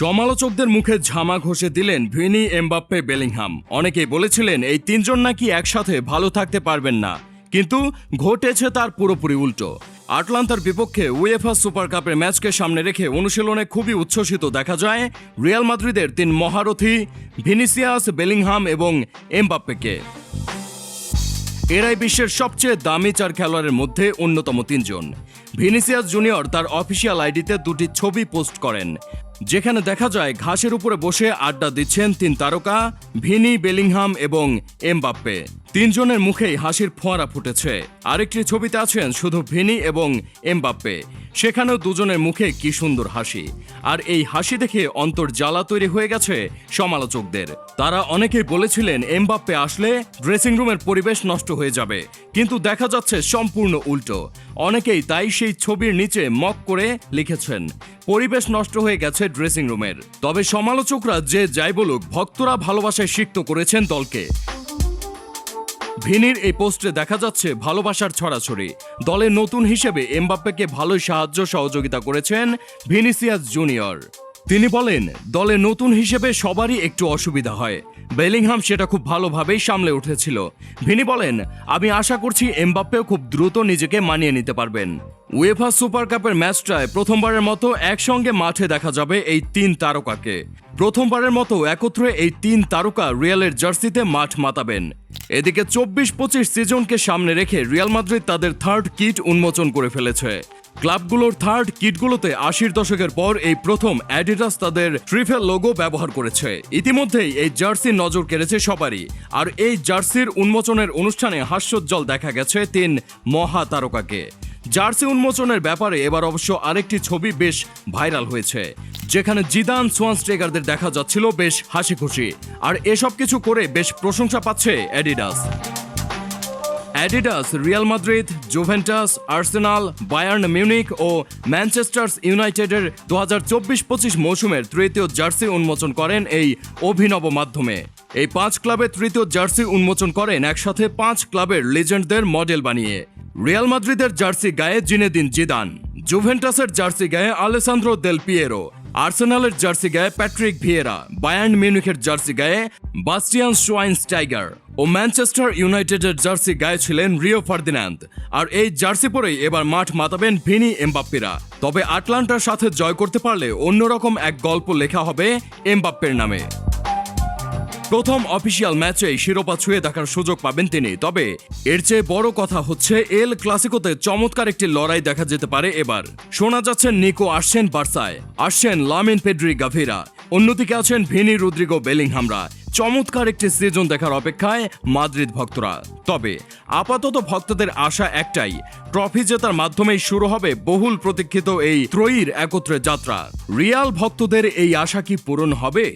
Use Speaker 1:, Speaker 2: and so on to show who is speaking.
Speaker 1: সমালোচকদের মুখে ঝামা ঘষে দিলেন ভিনি এমবাপ্পে বেলিংহাম। অনেকেই বলেছিলেন, এই তিনজন নাকি একসাথে ভালো থাকতে পারবেন না। কিন্তু ঘটেছে তার পুরোপুরি উল্টো। আটলান্তার বিপক্ষে উয়েফা সুপার কাপের ম্যাচকে সামনে রেখে অনুশীলনে খুবই উচ্ছ্বসিত দেখা যায় রিয়াল মাদ্রিদের তিন মহারথী ভিনিসিয়াস, বেলিংহাম এবং এমবাপ্পেকে। এরাই বিশ্বের সবচেয়ে দামি চার খেলোয়াড়ের মধ্যে অন্যতম তিনজন। ভিনিসিয়াস জুনিয়র তার অফিসিয়াল আইডিতে দুটি ছবি পোস্ট করেন। যেখানে দেখা যায় ঘাসের উপরে বসে আড্ডা দিচ্ছেন তিন তারকা, ভিনি, বেলিংহাম এবং এমবাপ্পে। তিনজনের মুখেই হাসির ফোয়ারা ফুটেছে। আরেকটি ছবিতে আছেন শুধু ভিনি এবং এমবাপ্পে। সেখানেও দুজনের মুখে কি সুন্দর হাসি। আর এই হাসি দেখে অন্তর জ্বালা তৈরি হয়ে গেছে সমালোচকদের। তারা অনেকেই বলেছিলেন, এমবাপ্পে আসলে ড্রেসিং রুমের পরিবেশ নষ্ট হয়ে যাবে। কিন্তু দেখা যাচ্ছে সম্পূর্ণ উল্টো। অনেকেই তাই সেই ছবির নিচে মক করে লিখেছেন, পরিবেশ নষ্ট হয়ে গেছে ড্রেসিং রুমের তবে সমালোচকরা যে যাই বলুক, ভক্তরা ভালোবাসায় সিক্ত করেছেন দলকে। ভিনির এই পোস্টে দেখা যাচ্ছে ভালোবাসার ছড়াছড়ি। দলের নতুন হিসেবে এমবাপ্পেকে ভালোই সাহায্য সহযোগিতা করেছেন ভিনিসিয়াস জুনিয়র। তিনি বলেন দলে নতুন হিসেবে সবারই একটু অসুবিধা হয়। বেলিংহাম সেটা খুব ভালোভাবেই সামলে উঠেছিল। ভিনি বলেন, আমি আশা করছি এমবাপ্পেও খুব দ্রুত নিজেকে মানিয়ে নিতে পারবেন। উয়েফা সুপার কাপের ম্যাচটায় প্রথমবারের মতো একসঙ্গে মাঠে দেখা যাবে এই তিন তারকাকে। প্রথমবারের মতো একত্রে এই তিন তারকা রিয়ালের জার্সিতে মাঠ মাতাবেন। এদিকে চব্বিশ পঁচিশ সিজনকে সামনে রেখে রিয়াল মাদ্রিদ তাদের থার্ড কিট উন্মোচন করে ফেলেছে। ক্লাবগুলোর থার্ড কিটগুলোতে আশির দশকের পর এই প্রথম অ্যাডিডাস তাদের ট্রিফেল লোগো ব্যবহার করেছে। ইতিমধ্যেই এই জার্সির নজর কেড়েছে সবারই। আর এই জার্সির উন্মোচনের অনুষ্ঠানে হাস্যোজ্জ্বল দেখা গেছে তিন মহা তারকাকে জার্সি উন্মোচনের ব্যাপারে এবার অবশ্য আরেকটি ছবি বেশ ভাইরাল হয়েছে। যেখানে জিদান সোয়ানস্টেগারদের দেখা যাচ্ছিল বেশ হাসি খুশি আর এসব কিছু করে বেশ প্রশংসা পাচ্ছে Adidas. Adidas, Real Madrid, Juventus, Arsenal, Bayern Munich ও ম্যানচেস্টার ইউনাইটেডের দু হাজার চব্বিশ পঁচিশ মৌসুমের তৃতীয় জার্সি উন্মোচন করেন এই অভিনব মাধ্যমে। এই পাঁচ ক্লাবের তৃতীয় জার্সি উন্মোচন করেন একসাথে পাঁচ ক্লাবের লিজেন্ডদের মডেল বানিয়ে। রিয়াল মাদ্রিদের জার্সি গায়ে জিনেদিন জিদান, জুভেন্টাসের জার্সি গায়ে আলেসান্দ্রো দেল পিয়েরো, আর্সেনালের জার্সি গায়ে প্যাট্রিক ভিয়েরা, বায়ার্ন মিউনিখের জার্সি গায়ে বাস্টিয়ান স্টাইগার ও ম্যানচেস্টার ইউনাইটেডের জার্সি গায়ে ছিলেন রিও ফার্দিনান্দ। আর এই জার্সি পরেই এবার মাঠ মাতাবেন ভিনি এমবাপ্পিরা। তবে আটলান্টার সাথে জয় করতে পারলে অন্যরকম এক গল্প লেখা হবে এমবাপ্পের নামে। প্রথম অফিসিয়াল ম্যাচে শিরোপা ছুঁয়ে দেখার সুযোগ পাবেন তিনি। তবে এর চেয়ে বড় কথা হচ্ছে, এল ক্লাসিকোতে চমৎকার একটি লড়াই দেখা যেতে পারে এবার। শোনা যাচ্ছে, নিকো আসছেন বার্সায়। আসছেন লামিন পেড্রি গাভিরা। অন্যদিকে আছেন ভিনি রুদ্রিগো বেলিংহামরা। চমৎকার একটি সিজন দেখার অপেক্ষায় মাদ্রিদ ভক্তরা। তবে আপাতত ভক্তদের আশা একটাই, ট্রফি জেতার মাধ্যমেই শুরু হবে বহুল প্রতীক্ষিত এই ত্রয়ীর একত্রে যাত্রা। রিয়াল ভক্তদের এই আশা কি পূরণ হবে?